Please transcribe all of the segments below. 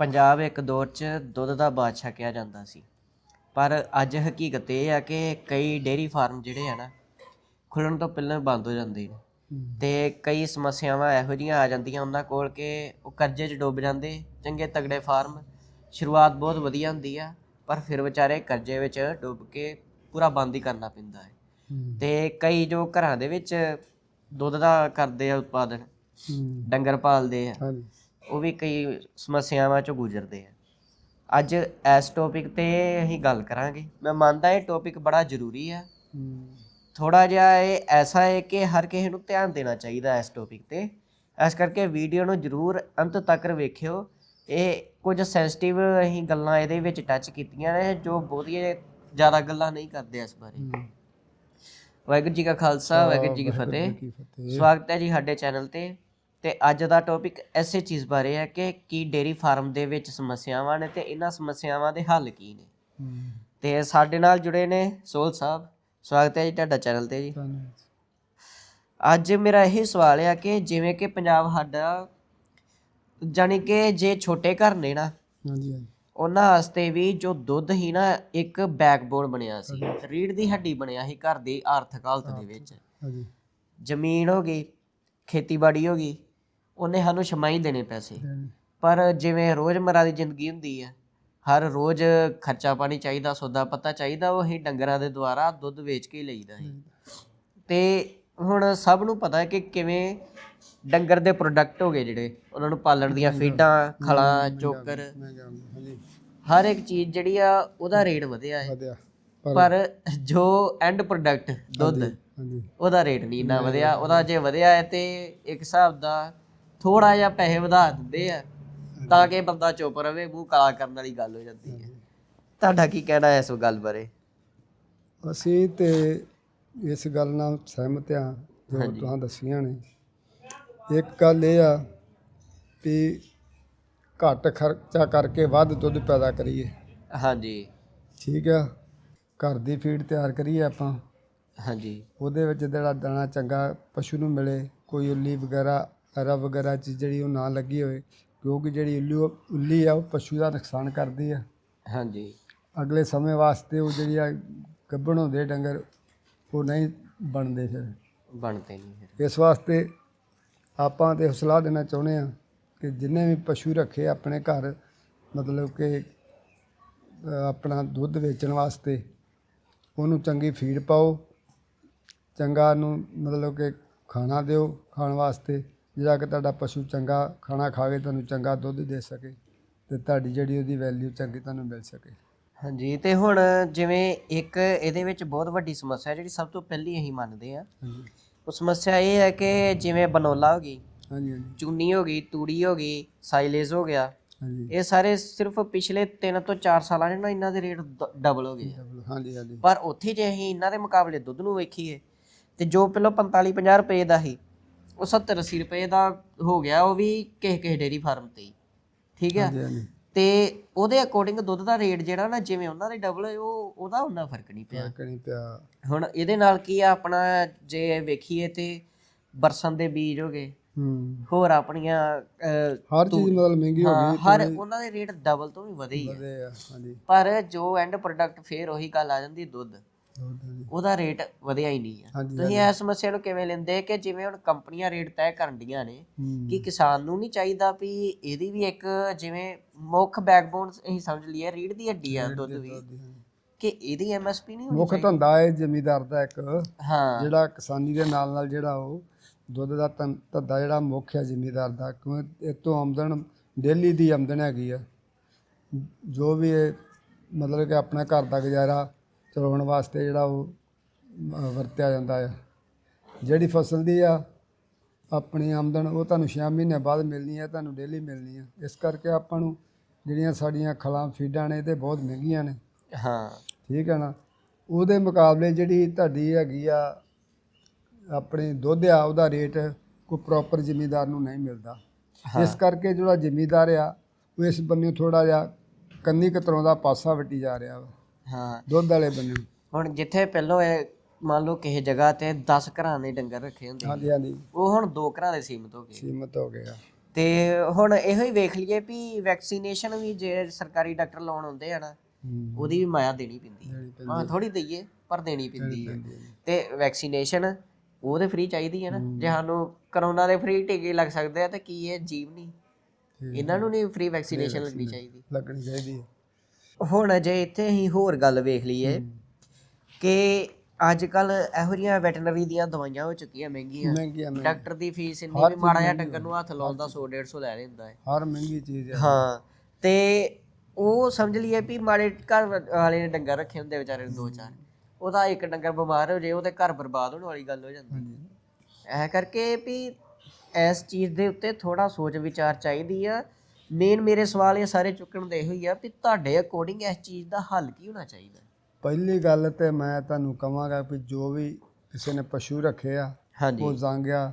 ਪੰਜਾਬ ਇੱਕ ਦੌਰ 'ਚ ਦੁੱਧ ਦਾ ਬਾਦਸ਼ਾਹ ਕਿਹਾ ਜਾਂਦਾ ਸੀ। ਪਰ ਅੱਜ ਹਕੀਕਤ ਇਹ ਆ ਕਿ ਕਈ ਡੇਅਰੀ ਫਾਰਮ ਜਿਹੜੇ ਆ ਨਾ ਖੁੱਲਣ ਤੋਂ ਪਹਿਲਾਂ ਬੰਦ ਹੋ ਜਾਂਦੇ ਨੇ। ਤੇ ਕਈ ਸਮੱਸਿਆਵਾਂ ਇਹੋ ਜਿਹੀਆਂ ਆ ਜਾਂਦੀਆਂ ਉਹਨਾਂ ਕੋਲ ਕਿ ਉਹ ਕਰਜ਼ੇ 'ਚ ਡੁੱਬ ਜਾਂਦੇ ਚੰਗੇ ਤਗੜੇ ਫਾਰਮ ਸ਼ੁਰੂਆਤ ਬਹੁਤ ਵਧੀਆ ਹੁੰਦੀ ਆ ਪਰ ਫਿਰ ਵਿਚਾਰੇ ਕਰਜ਼ੇ ਵਿੱਚ ਡੁੱਬ ਕੇ ਪੂਰਾ ਬੰਦ ਹੀ ਕਰਨਾ ਪੈਂਦਾ ਹੈ। ਤੇ ਕਈ ਜੋ ਘਰਾਂ ਦੇ ਵਿੱਚ ਦੁੱਧ ਦਾ ਕਰਦੇ ਆ ਉਤਪਾਦਨ ਡੰਗਰ ਪਾਲਦੇ ਆ। ਉਹ ਵੀ ਕਈ ਸਮੱਸਿਆਵਾਂ ਚੋਂ ਗੁਜ਼ਰਦੇ ਆ। ਅੱਜ ਇਸ ਟੌਪਿਕ ਤੇ ਅਸੀਂ ਗੱਲ ਕਰਾਂਗੇ। ਮੈਂ ਮੰਨਦਾ ਇਹ ਟੌਪਿਕ ਬੜਾ ਜ਼ਰੂਰੀ ਆ। ਥੋੜਾ ਜਿਹਾ ਇਹ ਐਸਾ ਹੈ ਕਿ ਹਰ ਕਿਸੇ ਨੂੰ ਧਿਆਨ ਦੇਣਾ ਚਾਹੀਦਾ ਇਸ ਟੌਪਿਕ ਤੇ। ਇਸ ਕਰਕੇ ਵੀਡੀਓ ਨੂੰ ਜਰੂਰ ਅੰਤ ਤੱਕ ਵੇਖਿਓ। ਇਹ ਕੁਝ ਸੈਂਸਿਟਿਵ ਅਸੀਂ ਗੱਲਾਂ ਇਹਦੇ ਵਿੱਚ ਟੱਚ ਕੀਤੀਆਂ ਨੇ ਜੋ ਬਹੁਤੀਆਂ ਜ਼ਿਆਦਾ ਗੱਲਾਂ ਨਹੀਂ ਕਰਦੇ ਇਸ ਬਾਰੇ। ਵਾਹਿਗੁਰੂ ਜੀ ਕਾ ਖਾਲਸਾ ਵਾਹਿਗੁਰੂ ਜੀ ਕੀ ਫਤਿਹ। ਕੀ ਫਤਿਹ। ਸਵਾਗਤ ਹੈ ਜੀ ਸਾਡੇ ਚੈਨਲ ਤੇ। ਤੇ ਅੱਜ ਦਾ ਟੌਪਿਕ ਐਸੇ ਚੀਜ਼ ਬਾਰੇ ਹੈ ਕਿ ਕੀ ਡੇਰੀ ਫਾਰਮ ਦੇ ਵਿੱਚ ਸਮੱਸਿਆਵਾਂ ਨੇ ਤੇ ਇਹਨਾਂ ਸਮੱਸਿਆਵਾਂ ਦੇ ਹੱਲ ਕੀ ਨੇ। ਤੇ ਸਾਡੇ ਨਾਲ ਜੁੜੇ ਨੇ ਸੋਲ ਸਾਹਿਬ। ਸਵਾਗਤ ਹੈ ਜੀ ਤੁਹਾਡਾ ਚੈਨਲ ਤੇ ਜੀ। ਅੱਜ ਮੇਰਾ ਇਹ ਸਵਾਲ ਹੈ ਕਿ ਜਿਵੇਂ ਕਿ ਪੰਜਾਬ ਸਾਡਾ ਜਾਣੀ ਕਿ ਜੇ ਛੋਟੇ ਘਰ ਨੇ ਨਾ ਹਾਂਜੀ ਹਾਂਜੀ। ਉਹਨਾਂ ਵਾਸਤੇ ਵੀ ਜੋ ਦੁੱਧ ਹੀ ਨਾ ਇੱਕ ਬੈਕਬੋਨ ਬਣਿਆ ਸੀ। ਰੀੜ ਦੀ ਹੱਡੀ ਬਣਿਆ ਸੀ ਘਰ ਦੀ ਆਰਥਿਕ ਹਾਲਤ ਦੇ ਵਿੱਚ। ਹਾਂਜੀ। ਜ਼ਮੀਨ ਹੋ ਗਈ ਖੇਤੀਬਾੜੀ ਹੋ ਗਈ ਉਹਨੇ ਸਾਨੂੰ ਛਮਾਈ ਦੇਣੇ ਪੈਸੇ। ਪਰ ਜਿਵੇਂ ਰੋਜ਼ਮਰਾ ਦੀ ਜ਼ਿੰਦਗੀ ਹੁੰਦੀ ਹੈ ਹਰ ਰੋਜ਼ ਖਰਚਾ ਪਾਣੀ ਚਾਹੀਦਾ ਸੌਦਾ ਪੱਤਾ ਚਾਹੀਦਾ ਉਹ ਅਸੀਂ ਡੰਗਰਾਂ ਦੇ ਦੁਆਰਾ ਦੁੱਧ ਵੇਚ ਕੇ ਹੀ ਲਈਦਾ ਹੈ। ਤੇ ਹੁਣ ਸਭ ਨੂੰ ਪਤਾ ਹੈ ਕਿ ਕਿਵੇਂ ਡੰਗਰ ਦੇ ਪ੍ਰੋਡਕਟ ਹੋ ਗਏ ਜਿਹੜੇ ਉਹਨਾਂ ਨੂੰ ਪਾਲਣ ਦੀਆਂ ਫੀਡਾਂ ਖਲਾਂ ਚੋਕਰ ਹਰ ਇੱਕ ਚੀਜ਼ ਜਿਹੜੀ ਆ ਉਹਦਾ ਰੇਟ ਵਧਿਆ ਹੈ। ਪਰ ਜੋ ਐਂਡ ਪ੍ਰੋਡਕਟ ਦੁੱਧ ਉਹਦਾ ਰੇਟ ਨਹੀਂ ਇੰਨਾ ਵਧਿਆ। ਉਹਦਾ ਜੇ ਵਧਿਆ ਹੈ ਤੇ ਇੱਕ ਹਿਸਾਬ ਦਾ ਥੋੜਾ ਜਿਹਾ ਪੈਸੇ ਵਧਾ ਦਿੰਦੇ ਆ ਤਾਂ ਕਿ ਬੰਦਾ ਚੁੱਪ ਰਵੇ ਮੂੰਹ ਕਾਲਾ ਕਰਨ ਵਾਲੀ ਗੱਲ ਹੋ ਜਾਂਦੀ ਹੈ। ਤੁਹਾਡਾ ਕੀ ਕਹਿਣਾ ਹੈ ਇਸ ਗੱਲ ਬਾਰੇ? ਅਸੀਂ ਤੇ ਇਸ ਗੱਲ ਨਾਲ ਸਹਿਮਤ ਹਾਂ ਜੋ। ਤੁਸੀਂ ਦੱਸੀਆਂ ਨੇ। ਇੱਕ ਗੱਲ ਇਹ ਆ ਵੀ ਘੱਟ ਖਰਚਾ ਕਰਕੇ ਵੱਧ ਦੁੱਧ ਪੈਦਾ ਕਰੀਏ। ਹਾਂਜੀ। ਠੀਕ ਆ? ਘਰ ਦੀ ਫੀਡ ਤਿਆਰ ਕਰੀਏ ਆਪਾਂ। ਹਾਂਜੀ। ਉਹਦੇ ਵਿੱਚ ਜਿਹੜਾ ਦਾਣਾ ਚੰਗਾ ਪਸ਼ੂ ਨੂੰ ਮਿਲੇ ਕੋਈ ਉੱਲੀ ਵਗੈਰਾ ਹਰਾ ਵਗੈਰਾ ਚੀਜ਼ ਜਿਹੜੀ ਉਹ ਨਾ ਲੱਗੀ ਹੋਵੇ ਕਿਉਂਕਿ ਜਿਹੜੀ ਉੱਲੀ ਉੱਲੀ ਆ ਉਹ ਪਸ਼ੂ ਦਾ ਨੁਕਸਾਨ ਕਰਦੀ ਆ। ਹਾਂਜੀ। ਅਗਲੇ ਸਮੇਂ ਵਾਸਤੇ ਉਹ ਜਿਹੜੀ ਆ ਗੱਭਣ ਹੁੰਦੇ ਡੰਗਰ ਉਹ ਨਹੀਂ ਬਣਦੇ ਫਿਰ। ਬਣਦੇ ਨਹੀਂ ਫਿਰ। ਇਸ ਵਾਸਤੇ ਆਪਾਂ ਤੇ ਸਲਾਹ ਦੇਣਾ ਚਾਹੁੰਦੇ ਆ ਕਿ ਜਿੰਨੇ ਵੀ ਪਸ਼ੂ ਰੱਖੇ ਆਪਣੇ ਘਰ ਮਤਲਬ ਕਿ ਅ, ਆਪਣਾ ਦੁੱਧ ਵੇਚਣ ਵਾਸਤੇ ਉਹਨੂੰ ਚੰਗੀ ਫੀਡ ਪਾਓ ਚੰਗਾ ਨੂੰ ਮਤਲਬ ਕਿ ਖਾਣਾ ਦਿਓ ਖਾਣ ਵਾਸਤੇ। ਜਿਹੜਾ ਕਿ ਤੁਹਾਡਾ ਪਸ਼ੂ ਚੰਗਾ ਖਾਣਾ ਖਾਵੇ ਤੁਹਾਨੂੰ ਚੰਗਾ ਦੁੱਧ ਦੇ ਸਕੇ ਤੇ ਤੁਹਾਡੀ ਜਿਹੜੀ ਉਹਦੀ ਵੈਲਿਊ ਚੰਗੀ ਤੁਹਾਨੂੰ ਮਿਲ ਸਕੇ। ਹਾਂਜੀ ਤੇ ਹੁਣ ਜਿਵੇਂ ਇੱਕ ਇਹਦੇ ਵਿੱਚ ਬਹੁਤ ਵੱਡੀ ਸਮੱਸਿਆ ਜਿਹੜੀ ਸਭ ਤੋਂ ਪਹਿਲੀ ਅਸੀਂ ਮੰਨਦੇ ਆ ਹਾਂਜੀ। ਉਹ ਸਮੱਸਿਆ ਇਹ ਹੈ ਕਿ ਜਿਵੇਂ ਬਨੋਲਾ ਹੋ ਗਈ ਹਾਂਜੀ ਹਾਂਜੀ। ਚੁੰਨੀ ਹੋ ਗਈ ਤੂੜੀ ਹੋ ਗਈ ਸਾਈਲੇਜ ਹੋ ਗਿਆ। ਹਾਂਜੀ। ਇਹ ਸਾਰੇ ਸਿਰਫ ਪਿਛਲੇ 3 ਤੋਂ 4 ਸਾਲਾਂ 'ਚ ਨਾ ਇਹਨਾਂ ਦੇ ਰੇਟ ਡਬਲ ਹੋ ਗਏ ਆ। ਹਾਂਜੀ ਹਾਂਜੀ। ਪਰ ਉੱਥੇ ਜੇ ਅਸੀਂ ਇਹਨਾਂ ਦੇ ਮੁਕਾਬਲੇ ਦੁੱਧ ਨੂੰ ਵੇਖੀਏ ਤੇ ਜੋ ਪਹਿਲਾਂ 45 50 ਰੁਪਏ ਦਾ ਸੀ ਉਹ 70 80 ਰੁਪਏ ਦਾ ਹੋ ਗਿਆ ਉਹ ਵੀ ਕਿਸੇ ਕਿਸੇ ਡੇਰੀ ਫਾਰਮ ਤੇ ਹੀ ਠੀਕ ਹੈ? ਤੇ ਉਹਦੇ ਅਕੋਰਡਿੰਗ ਦੁੱਧ ਦਾ ਰੇਟ ਜਿਹੜਾ ਨਾ ਜਿਵੇਂ ਉਹਨਾਂ ਦੇ ਡਬਲ ਉਹ ਉਹਦਾ ਉਹਨਾਂ ਫ਼ਰਕ ਨਹੀਂ ਪਿਆ। ਫ਼ਰਕ ਨਹੀਂ ਪਿਆ। ਹੁਣ ਇਹਦੇ ਨਾਲ ਕੀ ਆ ਆਪਣਾ ਜੇ ਵੇਖੀਏ ਤੇ ਬਰਸਨ ਦੇ ਬੀਜ ਹੋ ਗਏ ਹੋਰ ਆਪਣੀਆਂ ਹਰ ਚੀਜ਼ ਮਤਲਬ ਮਹਿੰਗੀ ਹੋ ਗਈ ਹਰ ਉਹਨਾਂ ਦੇ ਰੇਟ ਡਬਲ ਤੋਂ ਵੀ ਵਧੇ ਹੀ ਆ। ਵਧੇ ਆ ਹਾਂਜੀ। ਪਰ ਜੋ ਐਂਡ ਪ੍ਰੋਡਕਟ ਫੇਰ ਉਹੀ ਗੱਲ ਆ ਜਾਂਦੀ ਦੁੱਧ। ਉਹਦਾ ਰੇਟ ਵਧਿਆ ਹੀ ਨਹੀਂ ਆ। ਤੁਸੀਂ ਇਸ ਸਮੱਸਿਆ ਨੂੰ ਕਿਵੇਂ ਲੈਂਦੇ ਕਿ ਜਿਵੇਂ ਹੁਣ ਕੰਪਨੀਆਂ ਰੇਟ ਤੈਅ ਕਰਨ ਡੀਆਂ ਨੇ ਕਿ ਕਿਸਾਨ ਨੂੰ ਨਹੀਂ ਚਾਹੀਦਾ ਵੀ ਇਹਦੀ ਵੀ ਇੱਕ ਜਿਵੇਂ ਮੁੱਖ ਬੈਕਬੋਨ ਅਸੀਂ ਸਮਝ ਲਈਏ ਰੀੜ ਦੀ ਹੱਡੀ ਆ ਦੁੱਧ ਵੀ। ਕਿ ਇਹਦੀ ਐਮਐਸਪੀ ਨਹੀਂ ਹੋਣੀ ਮੁੱਖ ਧੰਦਾ ਹੈ ਜ਼ਮੀਂਦਾਰ ਦਾ ਇੱਕ ਹਾਂ। ਜਿਹੜਾ ਕਿਸਾਨੀ ਦੇ ਨਾਲ ਨਾਲ ਜਿਹੜਾ ਉਹ ਦੁੱਧ ਦਾ ਧੰਦਾ ਜਿਹੜਾ ਮੁੱਖ ਹੈ ਜ਼ਿਮੀਦਾਰ ਦਾ ਕਿਉਂਕਿ ਇਹ ਤੋਂ ਆਮਦਨ ਡੇਲੀ ਦੀ ਆਮਦਨ ਹੈਗੀ ਆ। ਜੋ ਵੀ ਇਹ ਮਤਲਬ ਕਿ ਆਪਣਾ ਘਰ ਦਾ ਗੁਜ਼ਾਰਾ ਚਲਾਉਣ ਵਾਸਤੇ ਜਿਹੜਾ ਉਹ ਵਰਤਿਆ ਜਾਂਦਾ ਆ। ਜਿਹੜੀ ਫਸਲ ਦੀ ਆ ਆਪਣੀ ਆਮਦਨ ਉਹ ਤੁਹਾਨੂੰ 6 ਮਹੀਨੇ ਬਾਅਦ ਮਿਲਣੀ ਹੈ ਤੁਹਾਨੂੰ ਡੇਲੀ ਮਿਲਣੀ ਹੈ ਇਸ ਕਰਕੇ ਆਪਾਂ ਨੂੰ ਜਿਹੜੀਆਂ ਸਾਡੀਆਂ ਖਲਾਂ ਫੀਡਾਂ ਨੇ ਤੇ ਬਹੁਤ ਮਹਿੰਗੀਆਂ ਨੇ। ਹਾਂ। ਠੀਕ ਹੈ ਨਾ? ਉਹਦੇ ਮੁਕਾਬਲੇ ਜਿਹੜੀ ਤੁਹਾਡੀ ਹੈਗੀ ਆ ਆਪਣੇ ਦੁੱਧ ਆ ਉਹਦਾ ਰੇਟ ਕੋਈ ਪ੍ਰੋਪਰ ਜ਼ਿਮੀਦਾਰ ਨੂੰ ਨਹੀਂ ਮਿਲਦਾ। ਇਸ ਕਰਕੇ ਜਿਹੜਾ ਜ਼ਿਮੀਦਾਰ ਆ ਉਹ ਇਸ ਬੰਨੇ ਥੋੜਾ ਜਿਹਾ ਕੰਨੀ ਕਤਰੋਂ ਦਾ ਪਾਸਾ ਵਟੀ ਜਾ ਰਿਹਾ ਵਾ। ਹਾਂ। ਦੁੱਧ ਵਾਲੇ ਬੰਨੇ। ਹੁਣ ਜਿੱਥੇ ਪਹਿਲਾਂ ਇਹ ਮੰਨ ਲਓ ਕਿਸੇ ਜਗ੍ਹਾ ਤੇ 10 ਘਰਾਂ ਦੇ ਡੰਗਰ ਰੱਖੇ ਹੁੰਦੇ ਹਾਂਜੀ ਹਾਂਜੀ। ਉਹ ਹੁਣ ਦੋ ਘਰਾਂ ਦੇ ਸੀਮਤ ਹੋ ਗਏ। ਸੀਮਤ ਹੋ ਗਿਆ ਤੇ ਹੁਣ ਇਹੋ ਹੀ ਵੇਖ ਲਈਏ ਵੀ ਵੈਕਸੀਨੇਸ਼ਨ ਵੀ ਜੇ ਸਰਕਾਰੀ ਡਾਕਟਰ ਲਾਉਣ ਆਉਂਦੇ ਆ ਨਾ ਹੂੰ। ਉਹਦੀ ਵੀ ਮਾਇਆ ਦੇਣੀ ਪੈਂਦੀ ਹੈ ਦੇਣੀ ਪੈਂਦੀ ਹਾਂ ਥੋੜੀ ਦਈਏ ਪਰ ਦੇਣੀ ਪੈਂਦੀ ਹੈ ਪੈਂਦੀ ਹੈ। ਤੇ ਵੈਕਸੀਨੇਸ਼ਨ ਉਹ ਤੇ ਫ੍ਰੀ ਚਾਹੀਦੀ ਹੈ ਨਾ। ਜੇ ਸਾਨੂੰ ਕਰੋਨਾ ਦੇ ਫ੍ਰੀ ਟੀਕੇ ਲੱਗ ਸਕਦੇ ਆ ਤਾਂ ਕੀ ਇਹ ਜੀਵ ਨਹੀਂ। ਠੀਕ ਇਹਨਾਂ ਨੂੰ ਨਹੀਂ ਫ੍ਰੀ ਵੈਕਸੀਨੇਸ਼ਨ ਲੱਗਣੀ ਚਾਹੀਦੀ। ਲੱਗਣੀ ਚਾਹੀਦੀ ਹੈ ਹੁਣ ਜੇ ਇੱਥੇ ਅਸੀਂ ਹੋਰ ਗੱਲ ਵੇਖ ਲਈਏ ਕਿ ਅੱਜ ਕੱਲ ਇਹੋ ਜਿਹੀਆਂ ਵੈਟਰਨਰੀ ਦੀਆਂ ਦਵਾਈਆਂ ਹੋ ਚੁੱਕੀਆਂ ਮਹਿੰਗੀਆਂ। ਮਹਿੰਗੀਆਂ ਮਹਿੰਗੀ ਡਾਕਟਰ ਦੀ ਫੀਸ ਇੰਨੀ ਵੀ ਮਾੜਾ ਜਿਹਾ ਡੰਗਰ ਨੂੰ ਹੱਥ ਲਾਉਣ ਦਾ 100 150 ਲੈ ਲੈਂਦਾ ਹੈ। ਹਰ ਮਹਿੰਗੀ ਚੀਜ਼ ਹੈ। ਹਾਂ ਤੇ ਉਹ ਸਮਝ ਲਈਏ ਵੀ ਮਾੜੇ ਘਰ ਵਾਲੇ ਨੇ ਡੰਗਰ ਰੱਖੇ ਹੁੰਦੇ ਵਿਚਾਰੇ ਨੇ ਦੋ ਚਾਰ। ਉਹਦਾ ਇੱਕ ਡੰਗਰ ਬਿਮਾਰ ਹੋ ਜੇ ਉਹਦੇ ਘਰ ਬਰਬਾਦ ਹੋਣ ਵਾਲੀ ਗੱਲ ਹੋ ਜਾਂਦੀ ਹਾਂਜੀ। ਐ ਕਰਕੇ ਵੀ ਇਸ ਚੀਜ਼ ਦੇ ਉੱਤੇ ਥੋੜਾ ਸੋਚ ਵਿਚਾਰ ਚਾਹੀਦੀ ਆ ਮੇਨ ਮੇਰੇ ਸਵਾਲ ਇਹ ਸਾਰੇ ਚੁੱਕਣ ਦੇ ਇਹੋ ਹੀ ਆ ਵੀ ਤੁਹਾਡੇ ਅਕੋਰਡਿੰਗ ਇਸ ਚੀਜ਼ ਦਾ ਹੱਲ ਕੀ ਹੋਣਾ ਚਾਹੀਦਾ? ਪਹਿਲੀ ਗੱਲ ਤੇ ਮੈਂ ਤੁਹਾਨੂੰ ਕਹਾਂਗਾ ਕਿ ਜੋ ਵੀ ਕਿਸੇ ਨੇ ਪਸ਼ੂ ਰੱਖੇ ਆ ਉਹ ਜਾਂਗਿਆ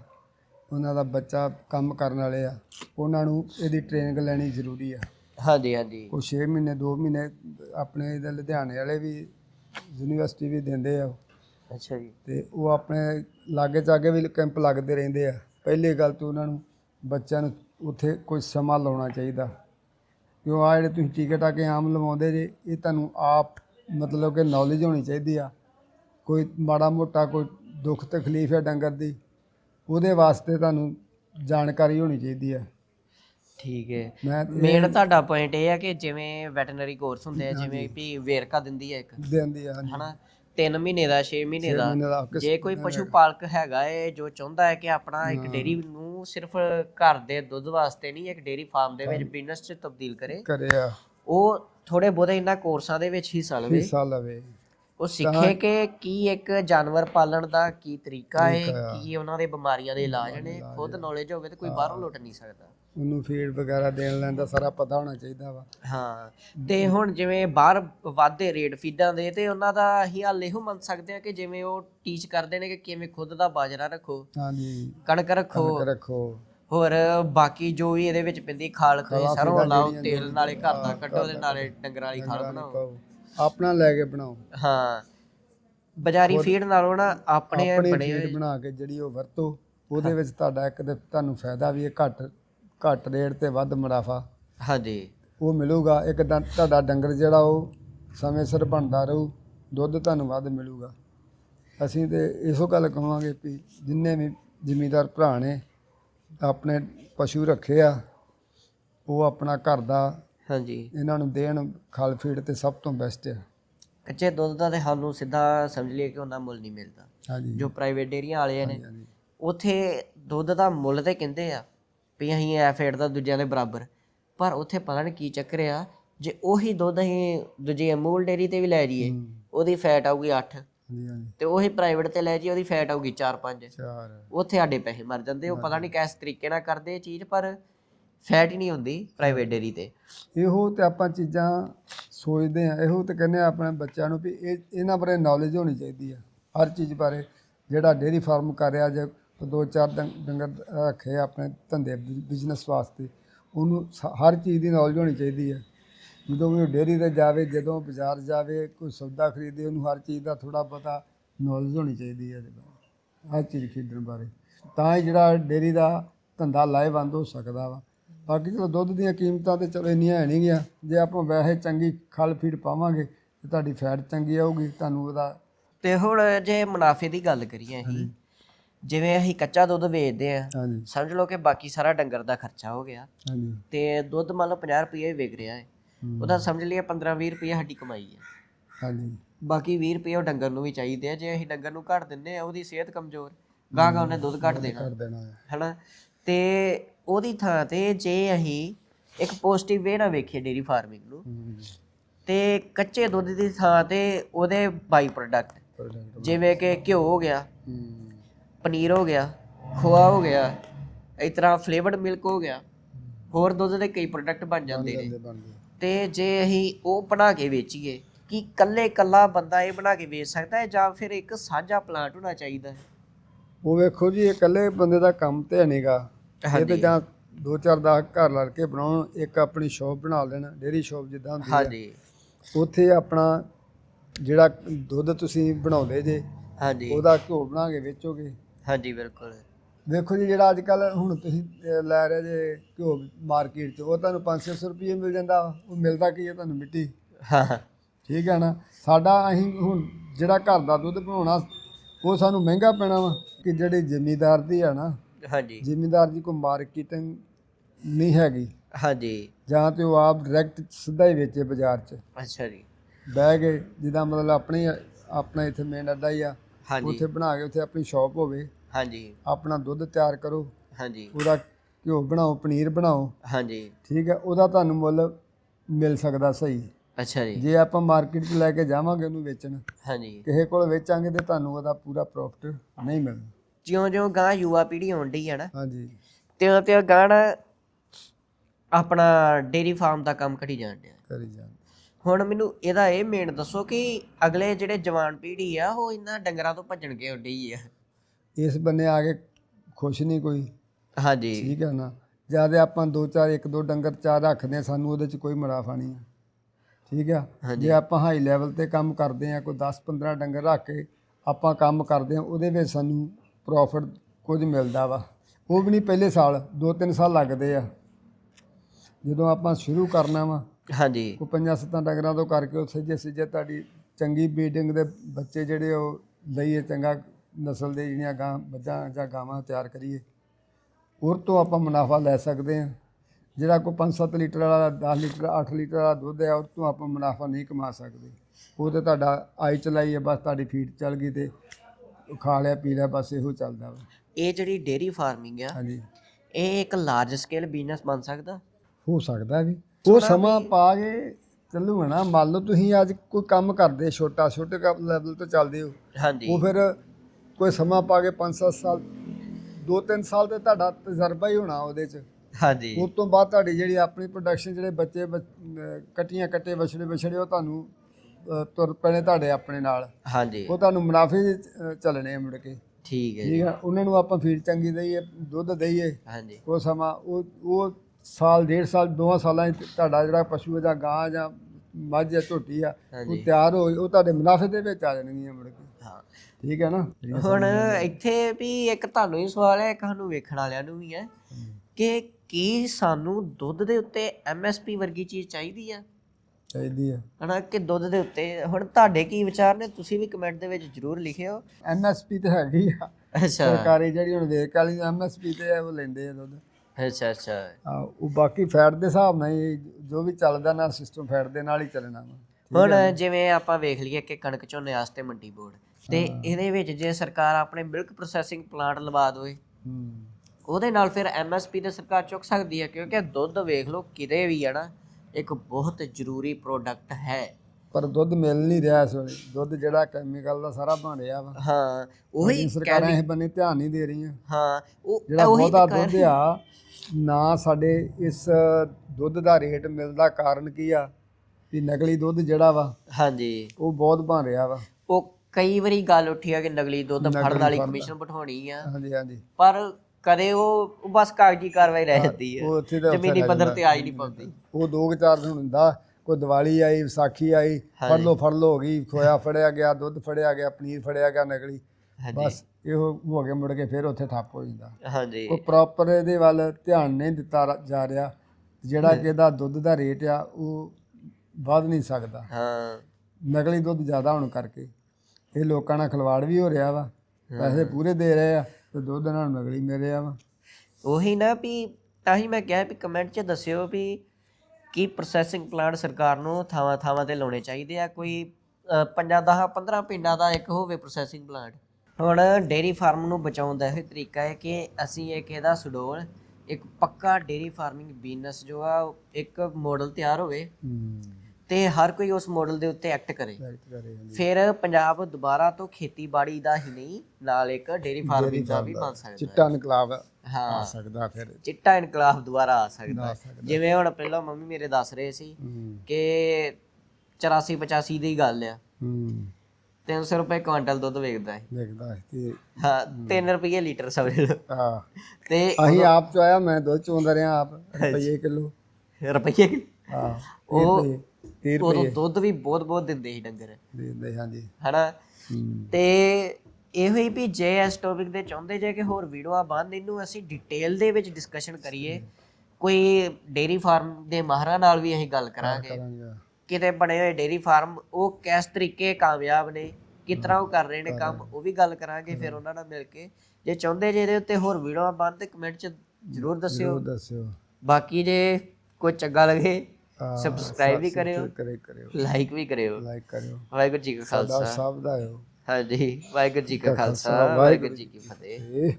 ਉਹਨਾਂ ਦਾ ਬੱਚਾ ਕੰਮ ਕਰਨ ਵਾਲੇ ਆ ਉਹਨਾਂ ਨੂੰ ਇਹਦੀ ਟ੍ਰੇਨਿੰਗ ਲੈਣੀ ਜ਼ਰੂਰੀ ਆ। ਹਾਂਜੀ ਹਾਂਜੀ। ਉਹ 6 ਮਹੀਨੇ 2 ਮਹੀਨੇ ਆਪਣੇ ਇਹਦੇ ਲੁਧਿਆਣੇ ਵਾਲੇ ਵੀ ਯੂਨੀਵਰਸਿਟੀ ਵੀ ਦਿੰਦੇ ਆ ਅੱਛਾ ਜੀ। ਤੇ ਉਹ ਆਪਣੇ ਲਾਗੇ ਚਾਗੇ ਵੀ ਕੈਂਪ ਲੱਗਦੇ ਰਹਿੰਦੇ ਆ। ਪਹਿਲੀ ਗੱਲ ਤਾਂ ਉਹਨਾਂ ਨੂੰ ਬੱਚਿਆਂ ਨੂੰ ਉੱਥੇ ਕੋਈ ਸਮਾਂ ਲਾਉਣਾ ਚਾਹੀਦਾ। ਕਿਉਂ ਆ ਜਿਹੜੇ ਤੁਸੀਂ ਟਿਕਟ ਆ ਕੇ ਆਮ ਲਵਾਉਂਦੇ ਜੇ ਇਹ ਤੁਹਾਨੂੰ ਆਪ ਮਤਲਬ ਕਿ ਨੌਲੇਜ ਹੋਣੀ ਚਾਹੀਦੀ ਆ। ਕੋਈ ਮਾੜਾ ਮੋਟਾ ਕੋਈ ਦੁੱਖ ਤਕਲੀਫ ਹੈ ਡੰਗਰ ਦੀ ਉਹਦੇ ਵਾਸਤੇ ਤੁਹਾਨੂੰ ਜਾਣਕਾਰੀ ਹੋਣੀ ਚਾਹੀਦੀ ਆ। ਠੀਕ ਹੈ। ਮੇਨ ਤੁਹਾਡਾ ਪੁਆਇੰਟ ਇਹ ਆ ਕਿ ਜਿਵੇਂ ਵੈਟਰਨਰੀ ਕੋਰਸ ਹੁੰਦੇ ਆ ਜਿਵੇਂ ਵੀ ਵੇਰਕਾ ਦਿੰਦੀ ਹੈ ਇੱਕ। ਦਿੰਦੀ ਆ ਹਨਾ? 3 ਮਹੀਨੇ ਦਾ 6 ਮਹੀਨੇ ਦਾ। ਜੇ ਕੋਈ ਪਸ਼ੂ ਪਾਲਕ ਹੈਗਾ ਏ ਜੋ ਚਾਹੁੰਦਾ ਹੈ ਕਿ ਆਪਣਾ ਇੱਕ ਡੇਰੀ ਨੂੰ ਸਿਰਫ ਘਰ ਦੇ ਦੁੱਧ ਵਾਸਤੇ ਨਹੀਂ ਇੱਕ ਡੇਰੀ ਫਾਰਮ ਦੇ ਵਿੱਚ ਬਿਜ਼ਨਸ 'ਚ ਤਬਦੀਲ ਕਰੇ। ਕਰਿਆ। ਉਹ ਥੋੜੇ ਬਹੁਤੇ ਇਹਨਾਂ ਕੋਰਸਾਂ ਦੇ ਵਿੱਚ ਹਿੱਸਾ ਲਵੇ। ਹਿੱਸਾ ਲਵੇ। ਉਹ ਸਿੱਖੇ ਕਿ ਕੀ ਇੱਕ ਜਾਨਵਰ ਪਾਲਣ ਦਾ ਕੀ ਤਰੀਕਾ ਹੈ। ਕੀ ਉਹਨਾਂ ਦੇ ਬਿਮਾਰੀਆਂ ਦੇ ਇਲਾਜ ਨੇ। ਖੁਦ ਨੌਲੇਜ ਹੋਵੇ ਤੇ ਕੋਈ ਬਾਹਰੋਂ ਲੁੱਟ ਨਹੀਂ ਸਕਦਾ। ਉਹਨੂੰ ਫੀਡ ਵਗੈਰਾ ਦੇਣ ਲੈਣ ਦਾ ਸਾਰਾ ਪਤਾ ਹੋਣਾ ਚਾਹੀਦਾ ਵਾ। ਹਾਂ ਤੇ ਹੁਣ ਜਿਵੇਂ ਬਾਹਰ ਵਾਧੇ ਰੇਟ ਫੀਡਾਂ ਦੇ ਤੇ ਉਹਨਾਂ ਦਾ ਅਸੀਂ ਹੱਲ ਇਹੋ ਮੰਨ ਸਕਦੇ ਆ ਕਿ ਜਿਵੇਂ ਉਹ ਟੀਚ ਕਰਦੇ ਨੇ ਕਿ ਕਿਵੇਂ ਖੁਦ ਦਾ ਬਾਜਰਾ ਰੱਖੋ ਹਾਂਜੀ। ਕਣਕ ਰੱਖੋ ਕਣਕ ਰੱਖੋ। ਹੋਰ ਬਾਕੀ ਜੋ ਵੀ ਇਹਦੇ ਵਿੱਚ ਪੈਂਦੀ ਖਾਲ ਤੇ ਸਰੋਂ ਲਾਓ ਤੇਲ ਨਾਲੇ ਘਰ ਦਾ ਕੱਢੋ ਤੇ ਨਾਲੇ ਡੰਗਰਾਂ ਵਾਲੀ ਖਾਲ ਬਣਾਓ। ਆਪਣਾ ਲੈ ਕੇ ਬਣਾਓ। ਹਾਂ ਬਾਜ਼ਾਰੀ ਫੀਡ ਨਾਲੋਂ ਨਾ ਆਪਣੇ ਬਣੇ ਬਣਾ ਕੇ ਜਿਹੜੀ ਉਹ ਵਰਤੋ ਉਹਦੇ ਵਿੱਚ ਤੁਹਾਡਾ ਇੱਕ ਤੁਹਾਨੂੰ ਫਾਇਦਾ ਵੀ ਹੈ ਘੱਟ। ਘੱਟ ਰੇਟ ਤੇ ਵੱਧ ਮੁਨਾਫਾ। ਹਾਂਜੀ। ਉਹ ਮਿਲੂਗਾ ਇੱਕ ਤਾਂ ਤੁਹਾਡਾ ਡੰਗਰ ਜਿਹੜਾ ਉਹ ਸਮੇਂ ਸਿਰ ਬਣਦਾ ਰਹੂ ਦੁੱਧ ਤੁਹਾਨੂੰ ਵੱਧ ਮਿਲੂਗਾ। ਅਸੀਂ ਤੇ ਇਹੋ ਗੱਲ ਕਹਾਂਗੇ ਵੀ ਜਿੰਨੇ ਵੀ ਜ਼ਿਮੀਦਾਰ ਭਰਾ ਨੇ ਆਪਣੇ ਪਸ਼ੂ ਰੱਖੇ ਆ ਉਹ ਆਪਣਾ ਘਰ ਦਾ ਹਾਂਜੀ। ਇਹਨਾਂ ਨੂੰ ਦੇਣ ਖਲ ਫੀਡ ਤੇ ਸਭ ਤੋਂ ਬੈਸਟ ਹੈ ਕੱਚੇ ਦੁੱਧ ਦਾ ਤੇ ਸਾਨੂੰ ਸਿੱਧਾ ਸਮਝ ਲਈਏ ਕਿ ਉਹਨਾਂ ਮੁੱਲ ਨਹੀਂ ਮਿਲਦਾ। ਹਾਂਜੀ। ਜੋ ਪ੍ਰਾਈਵੇਟ ਡੇਅਰੀਆਂ ਵਾਲੇ ਨੇ ਉਥੇ ਦੁੱਧ ਦਾ ਮੁੱਲ ਤੇ ਕਹਿੰਦੇ ਆ ਵੀ ਅਸੀਂ ਐ ਫੇਟ ਦਾ ਦੂਜਿਆਂ ਦੇ ਬਰਾਬਰ। ਪਰ ਉਥੇ ਪਤਾ ਨਹੀਂ ਕੀ ਚੱਕਰ ਆ ਜੇ ਉਹੀ ਦੁੱਧ ਅਸੀਂ ਦੂਜੀ ਅਮੂਲ ਡੇਅਰੀ ਤੇ ਵੀ ਲੈ ਜਾਈਏ ਉਹਦੀ ਫੈਟ ਆਊਗੀ 8 ਹਾਂਜੀ ਹਾਂਜੀ। ਤੇ ਉਹੀ ਪ੍ਰਾਈਵੇਟ ਤੇ ਲੈ ਜਾਈਏ ਉਹਦੀ ਫੈਟ ਆਊਗੀ 4-5 ਚਾਰ। ਉੱਥੇ ਸਾਡੇ ਪੈਸੇ ਮਰ ਜਾਂਦੇ ਉਹ ਪਤਾ ਨਹੀਂ ਕਿਸ ਤਰੀਕੇ ਨਾਲ ਕਰਦੇ ਇਹ ਚੀਜ਼ ਪਰ ਫੈਟ ਹੀ ਨਹੀਂ ਹੁੰਦੀ ਪ੍ਰਾਈਵੇਟ ਡੇਅਰੀ ਤੇ। ਇਹੋ ਤੇ ਆਪਾਂ ਚੀਜ਼ਾਂ ਸੋਚਦੇ ਆ ਇਹੋ ਤੇ ਕਹਿੰਦੇ ਆ ਆਪਣੇ ਬੱਚਿਆਂ ਨੂੰ ਵੀ ਇਹ ਇਹਨਾਂ ਬਾਰੇ ਨੌਲੇਜ ਹੋਣੀ ਚਾਹੀਦੀ ਆ ਹਰ ਚੀਜ਼ ਬਾਰੇ। ਜਿਹੜਾ ਡੇਅਰੀ ਫਾਰਮ ਕਰ ਰਿਹਾ ਜੇ ਦੋ ਚਾਰ ਡੰਗ- ਡੰਗਰ ਰੱਖੇ ਆ ਆਪਣੇ ਧੰਦੇ ਬਿਜ਼ਨਸ ਵਾਸਤੇ। ਉਹਨੂੰ ਸ- ਹਰ ਚੀਜ਼ ਦੀ ਨੌਲੇਜ ਹੋਣੀ ਚਾਹੀਦੀ ਹੈ ਜਦੋਂ ਵੀ ਉਹ ਡੇਅਰੀ ਤੇ ਜਾਵੇ ਜਦੋਂ ਬਾਜ਼ਾਰ ਜਾਵੇ ਕੋਈ ਸੌਦਾ ਖਰੀਦੇ ਉਹਨੂੰ ਹਰ ਚੀਜ਼ ਦਾ ਥੋੜਾ ਪਤਾ ਨੌਲੇਜ ਹੋਣੀ ਚਾਹੀਦੀ ਹੈ ਇਹਦੇ ਬਾਰੇ ਹਰ ਚੀਜ਼ ਖਰੀਦਣ ਬਾਰੇ। ਤਾਂ ਹੀ ਜਿਹੜਾ ਡੇਅਰੀ ਦਾ ਧੰਦਾ ਲਾਹੇਵੰਦ ਹੋ ਸਕਦਾ ਵਾ। ਬਾਕੀ ਚਲੋ ਦੁੱਧ ਦੀਆਂ ਕੀਮਤਾਂ ਤੇ ਚਲੋ ਇੰਨੀਆਂ ਹੈ ਨਹੀਂ ਗਿਆ। ਜੇ ਆਪਾਂ ਵੈਸੇ ਚੰਗੀ ਖਲ ਫੀਡ ਪਾਵਾਂਗੇ ਤੇ ਤੁਹਾਡੀ ਫੈਟ ਚੰਗੀ ਆਊਗੀ ਤੁਹਾਨੂੰ ਉਹਦਾ ਤੇ ਹੁਣ ਜੇ ਮੁਨਾਫੇ ਦੀ ਗੱਲ ਕਰੀਏ ਅਸੀਂ ਜਿਵੇਂ ਅਸੀਂ ਕੱਚਾ ਦੁੱਧ ਵੇਚਦੇ ਆ ਹਾਂਜੀ। ਸਮਝ ਲਓ ਕਿ ਬਾਕੀ ਸਾਰਾ ਡੰਗਰ ਦਾ ਖਰਚਾ ਹੋ ਗਿਆ। ਹਾਂਜੀ। ਤੇ ਦੁੱਧ ਮੰਨ ਲਓ 50 ਰੁਪਏ ਵਿਕ ਰਿਹਾ ਹੈ। ਹਮ, ਉਹਦਾ ਸਮਝ ਲਈਏ 15-20 ਰੁਪਏ ਸਾਡੀ ਕਮਾਈ ਹੈ। ਹਾਂਜੀ। ਬਾਕੀ 20 ਰੁਪਏ ਉਹ ਡੰਗਰ ਨੂੰ ਵੀ ਚਾਹੀਦੇ ਆ। ਜੇ ਅਸੀਂ ਡੰਗਰ ਨੂੰ ਘੱਟ ਦਿੰਦੇ ਆ ਉਹਦੀ ਸਿਹਤ ਕਮਜ਼ੋਰ ਗਾਂ ਗਾਂ ਉਹਨੇ ਦੁੱਧ ਘੱਟ ਦੇਣਾ। ਕਰ ਦੇਣਾ ਹੈ। ਹਨਾ? ਤੇ ਉਹਦੀ ਥਾਂ ਤੇ ਜੇ ਅਸੀਂ ਇੱਕ ਪੋਜ਼ਿਟਿਵ ਵੇ ਨਾਲ ਵੇਖੀਏ ਡੇਰੀ ਫਾਰਮਿੰਗ ਨੂੰ ਹਮ, ਤੇ ਕੱਚੇ ਦੁੱਧ ਦੀ ਥਾਂ ਤੇ ਉਹਦੇ ਬਾਈ ਪ੍ਰੋਡਕਟ ਜਿਵੇਂ ਕਿ ਘਿਓ ਹੋ ਗਿਆ। ਹਮ, ਪਨੀਰ ਹੋ ਗਿਆ ਖੋਆ ਹੋ ਗਿਆ ਇਸ ਤਰ੍ਹਾਂ ਫਲੇਵਰਡ ਮਿਲਕ ਹੋ ਗਿਆ ਹੋਰ ਦੁੱਧ ਦੇ ਕਈ ਪ੍ਰੋਡਕਟ ਬਣ ਜਾਂਦੇ ਨੇ। ਤੇ ਜੇ ਅਸੀਂ ਉਹ ਬਣਾ ਕੇ ਵੇਚੀਏ ਕਿ ਕੱਲੇ ਕੱਲਾ ਬੰਦਾ ਇਹ ਬਣਾ ਕੇ ਵੇਚ ਸਕਦਾ ਹੈ ਜਾਂ ਫਿਰ ਇੱਕ ਸਾਂਝਾ ਪਲਾਂਟ ਹੋਣਾ ਚਾਹੀਦਾ ਹੈ? ਉਹ ਵੇਖੋ ਜੀ ਇਹ ਇਕੱਲੇ ਬੰਦੇ ਦਾ ਕੰਮ ਤੇ ਨਹੀਂਗਾ ਇਹ ਤੇ ਜਾਂ ਦੋ ਚਾਰ ਦਾ ਘਰ ਲੜ ਕੇ ਬਣਾਉਣ ਇੱਕ ਆਪਣੀ ਸ਼ਾਪ ਬਣਾ ਲੈਣ ਡੇਰੀ ਸ਼ਾਪ ਜਿੱਦਾਂ ਹੁੰਦੀ ਹੈ। ਹਾਂਜੀ। ਉੱਥੇ ਆਪਣਾ ਜਿਹੜਾ ਦੁੱਧ ਤੁਸੀਂ ਬਣਾਉਂਦੇ ਜੇ ਹਾਂਜੀ। ਉਹਦਾ ਘਿਓ ਬਣਾ ਕੇ ਵੇਚੋਗੇ। ਹਾਂਜੀ ਬਿਲਕੁਲ। ਦੇਖੋ ਜੀ ਜਿਹੜਾ ਅੱਜ ਕੱਲ ਹੁਣ ਤੁਸੀਂ ਅਹ, ਲੈ ਰਹੇ ਜੇ ਘਿਓ ਮਾਰਕੀਟ 'ਚ ਉਹ ਤੁਹਾਨੂੰ 500 ਰੁਪਏ ਮਿਲ ਜਾਂਦਾ ਵਾ। ਉਹ ਮਿਲਦਾ ਕੀ ਹੈ ਤੁਹਾਨੂੰ ਮਿੱਟੀ? ਹਾਂ। ਠੀਕ ਹੈ ਨਾ? ਸਾਡਾ ਅਸੀਂ ਹੁਣ ਜਿਹੜਾ ਘਰ ਦਾ ਦੁੱਧ ਬਣਾਉਣਾ ਉਹ ਸਾਨੂੰ ਮਹਿੰਗਾ ਪੈਣਾ ਵਾ। ਕਿ ਜਿਹੜੀ ਜ਼ਿਮੀਦਾਰ ਦੀ ਆ ਨਾ ਹਾਂਜੀ। ਜ਼ਿਮੀਦਾਰ ਦੀ ਕੋਈ ਮਾਰਕੀਟਿੰਗ ਨਹੀਂ ਹੈਗੀ। ਹਾਂਜੀ। ਜਾਂ ਤੇ ਉਹ ਆਪ ਡਾਇਰੈਕਟ ਸਿੱਧਾ ਹੀ ਵੇਚੇ ਬਾਜ਼ਾਰ 'ਚ। ਅੱਛਾ ਜੀ। ਬਹਿ ਕੇ ਜਿੱਦਾਂ ਮਤਲਬ ਆਪਣੀ ਆਪਣਾ ਇੱਥੇ ਮੇਨ ਅੱਡਾ ਹੀ ਆ। ਹਾਂਜੀ। ਉੱਥੇ ਬਣਾ ਕੇ ਉੱਥੇ ਆਪਣੀ ਸ਼ਾਪ ਹੋਵੇ। ਹਾਂਜੀ। ਆਪਣਾ ਦੁੱਧ ਤਿਆਰ ਕਰੋ। ਹਾਂਜੀ। ਉਹਦਾ ਘਿਓ ਬਣਾਓ ਪਨੀਰ ਬਣਾਓ। ਹਾਂਜੀ। ਠੀਕ ਹੈ ਉਹਦਾ ਤੁਹਾਨੂੰ ਮੁੱਲ ਮਿਲ ਸਕਦਾ ਸਹੀ। ਅੱਛਾ ਜੀ। ਜੇ ਆਪਾਂ ਮਾਰਕੀਟ 'ਚ ਲੈ ਕੇ ਜਾਵਾਂਗੇ ਉਹਨੂੰ ਵੇਚਣ ਹਾਂਜੀ। ਕਿਸੇ ਕੋਲ ਵੇਚਾਂਗੇ ਤੇ ਤੁਹਾਨੂੰ ਉਹਦਾ ਪੂਰਾ ਪ੍ਰੋਫਿਟ ਨਹੀਂ ਮਿਲਣਾ। ਜਿਉਂ ਜਿਉਂ ਗਾਂ ਯੁਵਾ ਪੀੜ੍ਹੀ ਆਉਣ ਡਈ ਹੈ ਨਾ ਹਾਂਜੀ। ਤਿਉਂ ਤਿਉਂ ਗਾਂ ਨਾ ਆਪਣਾ ਡੇਰੀ ਫਾਰਮ ਦਾ ਕੰਮ ਕਰੀ ਜਾਣ ਡਿਆ। ਕਰੀ ਜਾਣ। ਹੁਣ ਮੈਨੂੰ ਇਹਦਾ ਇਹ ਮੇਨ ਦੱਸੋ ਕਿ ਅਗਲੇ ਜਿਹੜੇ ਜਵਾਨ ਪੀੜ੍ਹੀ ਆ ਉਹ ਇਹਨਾਂ ਡੰਗਰਾਂ ਤੋਂ ਭੱਜਣ ਕੇ ਉੱਡੀ ਆ। ਇਸ ਬੰਨੇ ਆ ਕੇ ਖੁਸ਼ ਨਹੀਂ ਕੋਈ। ਹਾਂਜੀ। ਠੀਕ ਹੈ ਨਾ? ਜ਼ਿਆਦਾ ਆਪਾਂ ਦੋ ਚਾਰ ਇੱਕ ਦੋ ਡੰਗਰ ਚਾਰ ਰੱਖਦੇ ਆ ਸਾਨੂੰ ਉਹਦੇ 'ਚ ਕੋਈ ਮੁਨਾਫਾ ਨਹੀਂ ਆ ਠੀਕ ਆ। ਜੇ ਆਪਾਂ ਹਾਈ ਲੈਵਲ ਤੇ ਕੰਮ ਕਰਦੇ ਆ ਕੋਈ 10 15 ਡੰਗਰ ਰੱਖ ਕੇ ਆਪਾਂ ਕੰਮ ਕਰਦੇ ਆ ਉਹਦੇ ਵਿੱਚ ਸਾਨੂੰ ਪ੍ਰੋਫਿਟ ਕੁਝ ਮਿਲਦਾ ਵਾ। ਉਹ ਵੀ ਨਹੀਂ ਪਹਿਲੇ ਸਾਲ 2-3 ਸਾਲ ਲੱਗਦੇ ਆ। ਜਦੋਂ ਆਪਾਂ ਸ਼ੁਰੂ ਕਰਨਾ ਵਾ ਹਾਂਜੀ। ਕੋਈ ਪੰਜਾਂ ਸੱਤਾਂ ਡੰਗਰਾਂ ਤੋਂ ਕਰਕੇ ਉੱਥੇ ਜੇ ਸਿੱਜੇ ਤੁਹਾਡੀ ਚੰਗੀ ਬੀਡਿੰਗ ਦੇ ਬੱਚੇ ਜਿਹੜੇ ਉਹ ਲਈਏ ਚੰਗਾ ਨਸਲ ਦੇ ਜਿਹੜੀਆਂ ਗਾਂ ਬੱਚਾ ਜਾਂ ਗਾਵਾਂ ਤਿਆਰ ਕਰੀਏ ਉਹ ਤੋਂ ਆਪਾਂ ਮੁਨਾਫਾ ਲੈ ਸਕਦੇ ਹਾਂ। ਜਿਹੜਾ ਕੋਈ 5-7 ਲੀਟਰ ਵਾਲਾ 10 ਲੀਟਰ 8 ਲੀਟਰ ਵਾਲਾ ਦੁੱਧ ਹੈ ਉਹ ਤੋਂ ਆਪਾਂ ਮੁਨਾਫਾ ਨਹੀਂ ਕਮਾ ਸਕਦੇ। ਉਹ ਤੇ ਤੁਹਾਡਾ ਆਈ ਚਲਾਈ ਹੈ ਬਸ ਤੁਹਾਡੀ ਫੀਡ ਚੱਲ ਗਈ ਤੇ ਖਾ ਲਿਆ ਪੀ ਲਿਆ ਬਸ ਇਹੋ ਚੱਲਦਾ ਵਾ। ਇਹ ਜਿਹੜੀ ਡੇਰੀ ਫਾਰਮਿੰਗ ਆ ਹਾਂਜੀ। ਇਹ ਇੱਕ ਲਾਰਜ ਸਕੇਲ ਬਿਜ਼ਨਸ ਬਣ ਸਕਦਾ? ਹੋ ਸਕਦਾ ਵੀ ਉਹ ਸਮਾਂ ਪਾ ਕੇ ਚੱਲੂਗਾ ਨਾ। ਮੰਨ ਲਓ ਤੁਸੀਂ ਅੱਜ ਕੋਈ ਕੰਮ ਕਰਦੇ ਛੋਟਾ ਛੋਟੇ ਲੈਵਲ ਤੋਂ ਚੱਲਦੇ ਹੋ। ਹਾਂਜੀ। ਉਹ ਫਿਰ ਕੋਈ ਸਮਾਂ ਪਾ ਕੇ 5-7 ਸਾਲ 2-3 ਸਾਲ ਤੇ ਤੁਹਾਡਾ ਤਜਰਬਾ ਹੀ ਹੋਣਾ ਉਹਦੇ 'ਚ। ਹਾਂਜੀ। ਉਸ ਤੋਂ ਬਾਅਦ ਤੁਹਾਡੀ ਜਿਹੜੀ ਆਪਣੀ ਪ੍ਰੋਡਕਸ਼ਨ ਜਿਹੜੇ ਬੱਚੇ ਕੱਟੀਆਂ ਕੱਟੇ ਵਛੜੇ ਵਛੜੇ ਉਹ ਤੁਹਾਨੂੰ ਤੁਰ ਪੈਣੇ ਤੁਹਾਡੇ ਆਪਣੇ ਨਾਲ। ਹਾਂਜੀ। ਉਹ ਤੁਹਾਨੂੰ ਮੁਨਾਫੇ ਚੱਲਣੇ ਆ ਮੁੜ ਕੇ। ਠੀਕ ਹੈ ਜੀ। ਉਹਨਾਂ ਨੂੰ ਆਪਾਂ ਫੀਡ ਚੰਗੀ ਦਈਏ ਦੁੱਧ ਦਈਏ। ਹਾਂਜੀ। ਉਹ ਸਮਾਂ ਉਹ ਉਹ ਸਾਲ ਡੇਢ ਸਾਲ ਦੋਹਾਂ ਸਾਲਾਂ ਤੁਹਾਡਾ ਜਿਹੜਾ ਪਸ਼ੂ ਹੈ ਜਾਂ ਗਾਂ ਜਾਂ ਮੱਝ ਜਾਂ ਝੋਟੀ ਆ ਉਹ ਤਿਆਰ ਹੋਈ ਉਹ ਤੁਹਾਡੇ ਮੁਨਾਫੇ ਦੇ ਵਿੱਚ ਆ ਜਾਣਗੀਆਂ ਮੁੜ ਕੇ। ਠੀਕ ਹੈ ਨਾ? ਹੁਣ ਇੱਥੇ ਵੀ ਇੱਕ ਤੁਹਾਨੂੰ ਹੀ ਸਵਾਲ ਹੈ ਇੱਕ ਸਾਨੂੰ ਵੇਖਣ ਵਾਲਿਆਂ ਨੂੰ ਵੀ ਹੈ ਕਿ ਕੀ ਸਾਨੂੰ ਦੁੱਧ ਦੇ ਉੱਤੇ ਐਮਐਸਪੀ ਵਰਗੀ ਚੀਜ਼ ਚਾਹੀਦੀ ਆ? ਚਾਹੀਦੀ ਹੈ ਹਨਾ ਕਿ ਦੁੱਧ ਦੇ ਉੱਤੇ ਹੁਣ ਤੁਹਾਡੇ ਕੀ ਵਿਚਾਰ ਨੇ? ਤੁਸੀਂ ਵੀ ਕਮੈਂਟ ਦੇ ਵਿੱਚ ਜਰੂਰ ਲਿਖਿਓ। ਐਮਐਸਪੀ ਤੇ ਹੈਗੀ ਆ। ਅੱਛਾ। ਸਰਕਾਰੀ ਜਿਹੜੀ ਹੁਣ ਵੇਖ ਵਾਲੀ ਐਮਐਸਪੀ ਤੇ ਆ ਉਹ ਲੈਂਦੇ ਆ ਦੁੱਧ। ਅੱਛਾ ਅੱਛਾ। ਆ, ਉਹ ਬਾਕੀ ਫੈਟ ਦੇ ਹਿਸਾਬ ਨਾਲ ਹੀ ਜੋ ਵੀ ਚੱਲਦਾ ਨਾ ਸਿਸਟਮ ਫੈਟ ਦੇ ਨਾਲ ਹੀ ਚੱਲਣਾ ਹੁਣ ਜਿਵੇਂ ਆਪਾਂ ਵੇਖ ਲਈਏ ਕਿ ਕਣਕ ਝੋਨੇ ਵਾਸਤੇ ਮੰਡੀ ਬੋਰਡ ਤੇ ਇਹਦੇ ਵਿੱਚ ਜੇ ਸਰਕਾਰ ਆਪਣੇ ਮਿਲਕ ਪ੍ਰੋਸੈਸਿੰਗ ਪਲਾਂਟ ਲਵਾ ਦੋਏ ਉਹਦੇ ਨਾਲ ਫਿਰ ਐਮਐਸਪੀ ਤੇ ਸਰਕਾਰ ਚੁੱਕ ਸਕਦੀ ਹੈ ਕਿਉਂਕਿ ਦੁੱਧ ਵੇਖ ਲਓ ਕਿਤੇ ਵੀ ਹੈ ਨਾ ਇੱਕ ਬਹੁਤ ਜ਼ਰੂਰੀ ਪ੍ਰੋਡਕਟ ਹੈ। ਪਰ ਦੁੱਧ ਮਿਲ ਨਹੀਂ ਰਿਹਾ ਇਸ ਵੇਲੇ। ਦੁੱਧ ਜਿਹੜਾ ਕੈਮੀਕਲ ਦਾ ਸਾਰਾ ਬਣ ਰਿਹਾ ਵਾ। ਹਾਂ ਉਹੀ ਸਰਕਾਰਾਂ ਇਹ ਬੰਨੇ ਧਿਆਨ ਨਹੀਂ ਦੇ ਰਹੀਆਂ। ਹਾਂ ਉਹ ਜਿਹੜਾ ਬਹੁਤਾ ਦੁੱਧ ਆ ਨਾ ਸਾਡੇ ਇਸ ਦੁੱਧ ਦਾ ਰੇਟ ਮਿਲਦਾ ਕਾਰਨ ਕੀ ਆ? ਵੀ ਨਕਲੀ ਦੁੱਧ ਜਿਹੜਾ ਵਾ ਹਾਂਜੀ। ਉਹ ਬਹੁਤ ਬਣ ਰਿਹਾ ਵਾ। ਉਹ ਕਈ ਵਾਰੀ ਗੱਲ ਉੱਠੀ ਆ ਕਿ ਨਕਲੀ ਦੁੱਧ ਫੜਨ ਵਾਲੀ ਕਮਿਸ਼ਨ ਬਿਠਾਉਣੀ ਆ। ਹਾਂਜੀ ਹਾਂਜੀ। ਪਰ ਕਦੇ ਉਹ ਉਹ ਬਸ ਕਾਗਜ਼ੀ ਕਾਰਵਾਈ ਰਹਿ ਜਾਂਦੀ ਹੈ ਉਹ ਉੱਥੇ ਤਾਂ ਜ਼ਮੀਨੀ ਪੱਧਰ ਤੇ ਆ ਹੀ ਨਹੀਂ ਪਾਉਂਦੀ। ਉਹ ਦੋ ਕੁ ਚਾਰ ਦਿਨ ਹੁੰਦਾ ਕੋਈ ਦੀਵਾਲੀ ਆਈ ਵਿਸਾਖੀ ਆਈ ਫੜ ਲੋ ਫੜ ਲੋ ਹੋ ਗਈ ਖੋਇਆ ਫੜਿਆ ਗਿਆ ਦੁੱਧ ਫੜਿਆ ਗਿਆ ਪਨੀਰ ਫੜਿਆ ਗਿਆ ਨਕਲੀ। ਬਸ ਇਹੋ ਹੋ ਕੇ ਮੁੜ ਕੇ ਫਿਰ ਉੱਥੇ ਠੱਪ ਹੋ ਜਾਂਦਾ। ਹਾਂਜੀ। ਉਹ ਪ੍ਰੋਪਰ ਇਹਦੇ ਵੱਲ ਧਿਆਨ ਨਹੀਂ ਦਿੱਤਾ ਜਾ ਰਿਹਾ। ਜਿਹੜਾ ਕਿ ਇਹਦਾ ਦੁੱਧ ਦਾ ਰੇਟ ਆ ਉਹ ਵੱਧ ਨਹੀਂ ਸਕਦਾ। ਹਾਂ। ਨਕਲੀ ਦੁੱਧ ਜ਼ਿਆਦਾ ਹੋਣ ਕਰਕੇ। ਇਹ ਲੋਕਾਂ ਨਾਲ ਖਿਲਵਾੜ ਵੀ ਹੋ ਰਿਹਾ ਵਾ। ਪੈਸੇ ਪੂਰੇ ਦੇ ਰਹੇ ਆ ਤੇ ਦੁੱਧ ਨਾਲ ਨਕਲੀ ਮਿਲ ਰਿਹਾ ਵਾ। ਉਹੀ ਨਾ ਵੀ ਤਾਂ ਹੀ ਮੈਂ ਕਿਹਾ ਵੀ ਕਮੈਂਟ 'ਚ ਦੱਸਿਓ ਵੀ ਕੀ ਪ੍ਰੋਸੈਸਿੰਗ ਪਲਾਂਟ ਸਰਕਾਰ ਨੂੰ ਥਾਵਾਂ ਥਾਵਾਂ ਤੇ ਲਾਉਣੇ ਚਾਹੀਦੇ ਆ। ਕੋਈ ਅ, ਪੰਜਾਂ 10 15 ਪਿੰਡਾਂ ਦਾ ਇੱਕ ਹੋਵੇ ਪ੍ਰੋਸੈਸਿੰਗ ਪਲਾਂਟ ਹੁਣ ਡੇਰੀ ਫਾਰਮ ਨੂੰ ਬਚਾਉਣ ਦਾ ਇਹ ਤਰੀਕਾ ਹੈ ਕਿ ਅਸੀਂ ਇੱਕ ਇਹਦਾ ਸੁਡੋਲ ਇੱਕ ਪੱਕਾ ਡੇਰੀ ਫਾਰਮਿੰਗ ਬਿਜ਼ਨਸ ਜੋ ਆ ਇੱਕ ਮਾਡਲ ਤਿਆਰ ਹੋਵੇ। ਤੇ ਹਰ ਕੋਈ ਉਸ ਮਾਡਲ ਦੇ ਉੱਤੇ ਐਕਟ ਕਰੇ। ਐਕਟ ਕਰੇ ਹਾਂਜੀ। ਫਿਰ ਪੰਜਾਬ ਦੁਬਾਰਾ ਤੋਂ ਖੇਤੀਬਾੜੀ ਦਾ ਹੀ ਨਹੀਂ ਨਾਲ ਇੱਕ ਡੇਰੀ ਫਾਰਮਿੰਗ ਦਾ ਵੀ ਬਣ ਸਕਦਾ ਚਿੱਟਾ ਇਨਕਲਾਬ ਆ ਹਾਂ। ਸਕਦਾ ਫਿਰ। ਚਿੱਟਾ ਇਨਕਲਾਬ ਦੁਬਾਰਾ ਆ ਸਕਦਾ ਹੈ। ਜਿਵੇਂ ਹੁਣ ਪਹਿਲਾਂ ਮੰਮੀ ਮੇਰੇ ਦੱਸ ਰਹੇ ਸੀ ਹੂੰ। ਕਿ 84 85 ਦੀ ਗੱਲ ਆ। ਹੂੰ। 300 ਰੁਪਏ ਕੁਆਂਟਲ ਦੁੱਧ ਵੇਚਦਾ ਹੈ ਦੇਖਦਾ ਹੈ ਤੇ ਹਾਂ 3 ਰੁਪਏ ਲੀਟਰ ਸਮਝ ਲਓ। ਆ ਤੇ ਅਸੀਂ ਆਪ ਚੋਇਆ ਮੈਂ ਦੁੱਧ ਚੋਂਦਾ ਰਿਹਾ ਆਪ ਰੁਪਈਏ ਕਿਲੋ। ਰੁਪਏ ਆ ਉਹ 30 ਉਦੋਂ ਦੁੱਧ ਵੀ ਬਹੁਤ ਬਹੁਤ ਦਿੰਦੇ ਸੀ ਡੰਗਰ। ਦੇ ਦੇ ਹਾਂਜੀ। ਹਨਾ? ਹੂੰ। ਤੇ ਇਹੋ ਹੀ ਵੀ ਜੇ ਇਸ ਟੌਪਿਕ ਦੇ ਚਾਹੁੰਦੇ ਜੇ ਕਿ ਹੋਰ ਵੀਡੀਓਆਂ ਬੰਦ ਇਹਨੂੰ ਅਸੀਂ ਡਿਟੇਲ ਦੇ ਵਿੱਚ ਡਿਸਕਸ਼ਨ ਕਰੀਏ। ਕੋਈ ਡੇਰੀ ਫਾਰਮ ਦੇ ਮਾਹਰਾਂ ਨਾਲ ਵੀ ਅਸੀਂ ਗੱਲ ਕਰਾਂਗੇ। ਕਰਾਂਗੇ ਕਿਤੇ ਬਣੇ ਹੋਏ ਡੇਰੀ ਫਾਰਮ ਉਹ ਕਿਸ ਤਰੀਕੇ ਕਾਮਯਾਬ ਨੇ ਕਿਸ ਤਰ੍ਹਾਂ ਉਹ ਕਰ ਰਹੇ ਨੇ ਕੰਮ ਉਹ ਵੀ ਗੱਲ ਕਰਾਂਗੇ ਫਿਰ ਉਹਨਾਂ ਨਾਲ ਮਿਲ ਕੇ। ਜੇ ਚਾਹੁੰਦੇ ਜੇ ਇਹਦੇ ਉੱਤੇ ਹੋਰ ਵੀਡੀਓ ਬੰਦ ਤੇ ਕਮੈਂਟ 'ਚ ਜ਼ਰੂਰ ਦੱਸਿਓ। ਬਾਕੀ ਜੇ ਕੋਈ ਚੰਗਾ ਲੱਗੇ ਸਬਸਕ੍ਰਾਈਬ ਵੀ ਕਰਿਓ ਕਰੇ ਕਰਿਓ। ਲਾਈਕ ਵੀ ਕਰਿਓ। ਲਾਈਕ ਕਰਿਓ। ਵਾਹਿਗੁਰੂ ਜੀ ਕਾ ਖਾਲਸਾ। ਸਭ ਦਾ ਹੋ ਹਾਂਜੀ ਵਾਹਿਗੁਰੂ ਜੀ ਕਾ ਖਾਲਸਾ ਵਾਹਿਗੁਰੂ ਜੀ ਕੀ ਫਤਿਹ।